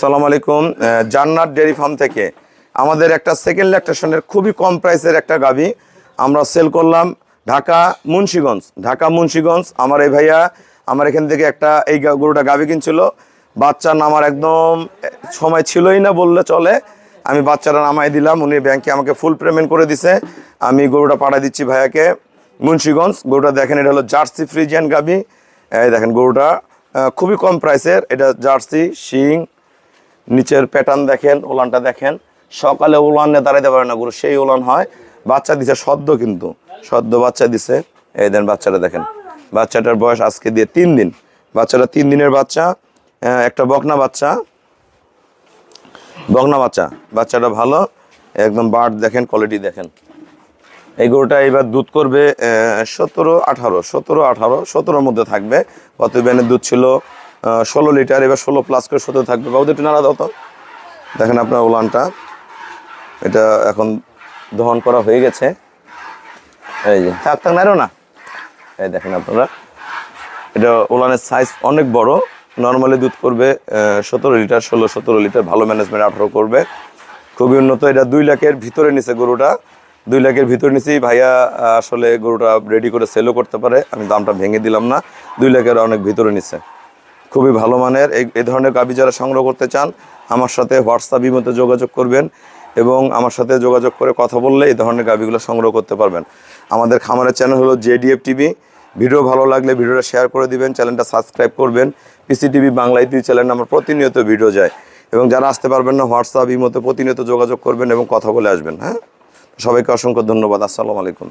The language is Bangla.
সালাম আলাইকুম আহ, জান্নাত ডেয়ারি ফার্ম থেকে। আমাদের একটা সেকেন্ড ল্যাকটেশনের খুবই কম প্রাইসের একটা গাবি আমরা সেল করলাম ঢাকা মুন্সিগঞ্জ। ঢাকা মুন্সিগঞ্জ আমার এই ভাইয়া আমার এখান থেকে একটা এই গরুটা গাবি কিনছিল। বাচ্চা নামার একদম সময় ছিলই না বললে চলে। আমি বাচ্চারা নামাই দিলাম উনি ব্যাংকে আমাকে ফুল পেমেন্ট করে দিছে। আমি গরুটা পাঠিয়ে দিচ্ছি ভাইয়াকে। মুন্সিগঞ্জ গরুটা দেখেন এটা হলো জার্সি ফ্রিজিয়ান গাবি। এই দেখেন গরুটা খুবই কম প্রাইসের এটা জার্সি শিং নিচের প্যাটার্ন দেখেন ওলানটা দেখেন। সকালে ওলান ওলানে দাঁড়াইতে পারে না গরু, সেই ওলান হয়। বাচ্চা দিছে সদ্য কিন্তু, সদ্য বাচ্চা দিছে। এই দেন বাচ্চাটা দেখেন। বাচ্চাটার বয়স আজকে দিয়ে তিন দিন। বাচ্চাটা তিন দিনের বাচ্চা একটা বকনা বাচ্চা। বকনা বাচ্চা, বাচ্চাটা ভালো। একদম বার্ড দেখেন কোয়ালিটি দেখেন। এই গরুটা এবার দুধ করবে সতেরো আঠারো সতেরো আঠারো, সতেরোর মধ্যে থাকবে। গত ব্যানের দুধ ছিল ষোলো লিটার, এবার ষোলো প্লাস করে সতেরো থাকবে। বাবুদের একটু নাড়া দাও তো। দেখেন আপনার উলানটা। এটা এখন দহন করা হয়ে গেছে। এই যে, থাক থাক, নাড়ো না। এই দেখেন আপনারা। এটা ওলানের সাইজ অনেক বড়। নর্মালি দুধ করবে সতেরো লিটার, ষোলো, সতেরো লিটার। ভালো ম্যানেজমেন্ট আঠারো করবে। খুবই উন্নত। এটা দুই লাখের ভিতরে নিছে গরুটা। দুই লাখের ভিতরে নিছি ভাইয়া আসলে গরুটা রেডি করে সেলও করতে পারে। আমি দামটা ভেঙে দিলাম না। দুই লাখের অনেক ভিতরে নিছে। খুবই ভালো মানের। এই ধরনের গাবি যারা সংগ্রহ করতে চান, আমার সাথে হোয়াটসঅ্যাপ ইমোতে যোগাযোগ করবেন এবং আমার সাথে যোগাযোগ করে কথা বললে এই ধরনের গাবিগুলো সংগ্রহ করতে পারবেন। আমাদের খামারের চ্যানেল হলো জেডিএফ টিভি ভিডিও ভালো লাগলে ভিডিওটা শেয়ার করে দিবেন চ্যানেলটা সাবস্ক্রাইব করবেন। পিসিটিভি বাংলা ইতি চ্যানেল আমার প্রতিনিয়ত ভিডিও যায়। এবং যারা আসতে পারবেন না হোয়াটসঅ্যাপ ইমোতে প্রতিনিয়ত যোগাযোগ করবেন এবং কথা বলে আসবেন হ্যাঁ? সবাইকে অসংখ্য ধন্যবাদ। আসসালামু আলাইকুম।